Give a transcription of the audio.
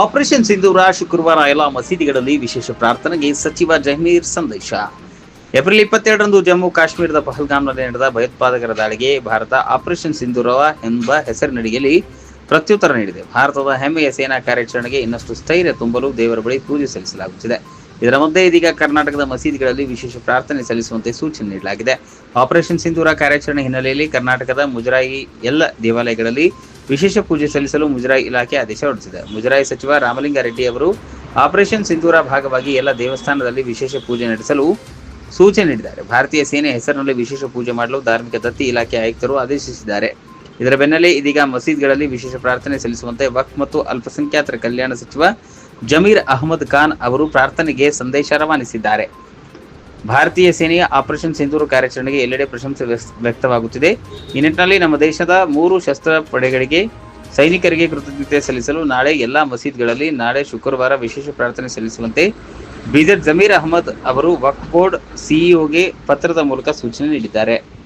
Operation ಸಿಂಧೂರ ಶುಕ್ರವಾರ ಎಲ್ಲ ಮಸೀದಿಗಳಲ್ಲಿ ವಿಶೇಷ ಪ್ರಾರ್ಥನೆಗೆ ಸಚಿವ ಜಹಮೀರ್ ಸಂದೇಶ. ಏಪ್ರಿಲ್ ಇಪ್ಪತ್ತೆರಡರಂದು ಜಮ್ಮು ಕಾಶ್ಮೀರದ ಪಹಲ್ಗಾಮ್ನಲ್ಲಿ ನಡೆದ ಭಯೋತ್ಪಾದಕರ ದಾಳಿಗೆ ಭಾರತ ಆಪರೇಷನ್ ಸಿಂಧೂರ ಎಂಬ ಹೆಸರಿನಡಿಯಲ್ಲಿ ಪ್ರತ್ಯುತ್ತರ ನೀಡಿದೆ. ಭಾರತದ ಹೆಮ್ಮೆಯ ಸೇನಾ ಕಾರ್ಯಾಚರಣೆಗೆ ಇನ್ನಷ್ಟು ಸ್ಥೈರ್ಯ ತುಂಬಲು ದೇವರ ಬಳಿ ಪೂಜೆ ಸಲ್ಲಿಸಲಾಗುತ್ತಿದೆ. ಇದರ ಮಧ್ಯೆ ಇದೀಗ ಕರ್ನಾಟಕದ ಮಸೀದಿಗಳಲ್ಲಿ ವಿಶೇಷ ಪ್ರಾರ್ಥನೆ ಸಲ್ಲಿಸುವಂತೆ ಸೂಚನೆ ನೀಡಲಾಗಿದೆ. ಆಪರೇಷನ್ ಸಿಂಧೂರ ಕಾರ್ಯಾಚರಣೆ ಹಿನ್ನೆಲೆಯಲ್ಲಿ ಕರ್ನಾಟಕದ ಮುಜರಾಯಿ ಎಲ್ಲ ದೇವಾಲಯಗಳಲ್ಲಿ ವಿಶೇಷ ಪೂಜೆ ಸಲ್ಲಿಸಲು ಮುಜರಾಯಿ ಇಲಾಖೆ ಆದೇಶ ಹೊರಡಿಸಿದೆ. ಮುಜರಾಯಿ ಸಚಿವ ರಾಮಲಿಂಗಾರೆಡ್ಡಿ ಅವರು ಆಪರೇಷನ್ ಸಿಂಧೂರ ಭಾಗವಾಗಿ ಎಲ್ಲ ದೇವಸ್ಥಾನದಲ್ಲಿ ವಿಶೇಷ ಪೂಜೆ ನಡೆಸಲು ಸೂಚನೆ ನೀಡಿದ್ದಾರೆ. ಭಾರತೀಯ ಸೇನೆ ಹೆಸರಿನಲ್ಲಿ ವಿಶೇಷ ಪೂಜೆ ಮಾಡಲು ಧಾರ್ಮಿಕ ದತ್ತಿ ಇಲಾಖೆ ಆಯುಕ್ತರು ಆದೇಶಿಸಿದ್ದಾರೆ. ಇದರ ಬೆನ್ನಲ್ಲೇ ಇದೀಗ ಮಸೀದ್ಗಳಲ್ಲಿ ವಿಶೇಷ ಪ್ರಾರ್ಥನೆ ಸಲ್ಲಿಸುವಂತೆ ವಕ್ಫ್ ಮತ್ತು ಅಲ್ಪಸಂಖ್ಯಾತರ ಕಲ್ಯಾಣ ಸಚಿವ ಜಮೀರ್ ಅಹಮದ್ ಖಾನ್ ಅವರು ಪ್ರಾರ್ಥನೆಗೆ ಸಂದೇಶ ರವಾನಿಸಿದ್ದಾರೆ. ಭಾರತೀಯ ಸೇನೆಯ ಆಪರೇಷನ್ ಸಿಂಧೂರು ಕಾರ್ಯಾಚರಣೆಗೆ ಎಲ್ಲೆಡೆ ಪ್ರಶಂಸೆ ವ್ಯಕ್ತ- ವ್ಯಕ್ತವಾಗುತ್ತಿದೆ. ಈ ನಿಟ್ಟಿನಲ್ಲಿ ನಮ್ಮ ದೇಶದ ಮೂರು ಶಸ್ತ್ರ ಪಡೆಗಳಿಗೆ, ಸೈನಿಕರಿಗೆ ಕೃತಜ್ಞತೆ ಸಲ್ಲಿಸಲು ನಾಳೆ ಎಲ್ಲಾ ಮಸೀದ್ಗಳಲ್ಲಿ ನಾಳೆ ಶುಕ್ರವಾರ ವಿಶೇಷ ಪ್ರಾರ್ಥನೆ ಸಲ್ಲಿಸುವಂತೆ ಬೀದರ್ ಜಮೀರ್ ಅಹಮದ್ ಅವರು ವಕ್ಫ್ ಬೋರ್ಡ್ ಸಿಇಒಗೆ ಪತ್ರದ ಮೂಲಕ ಸೂಚನೆ ನೀಡಿದ್ದಾರೆ.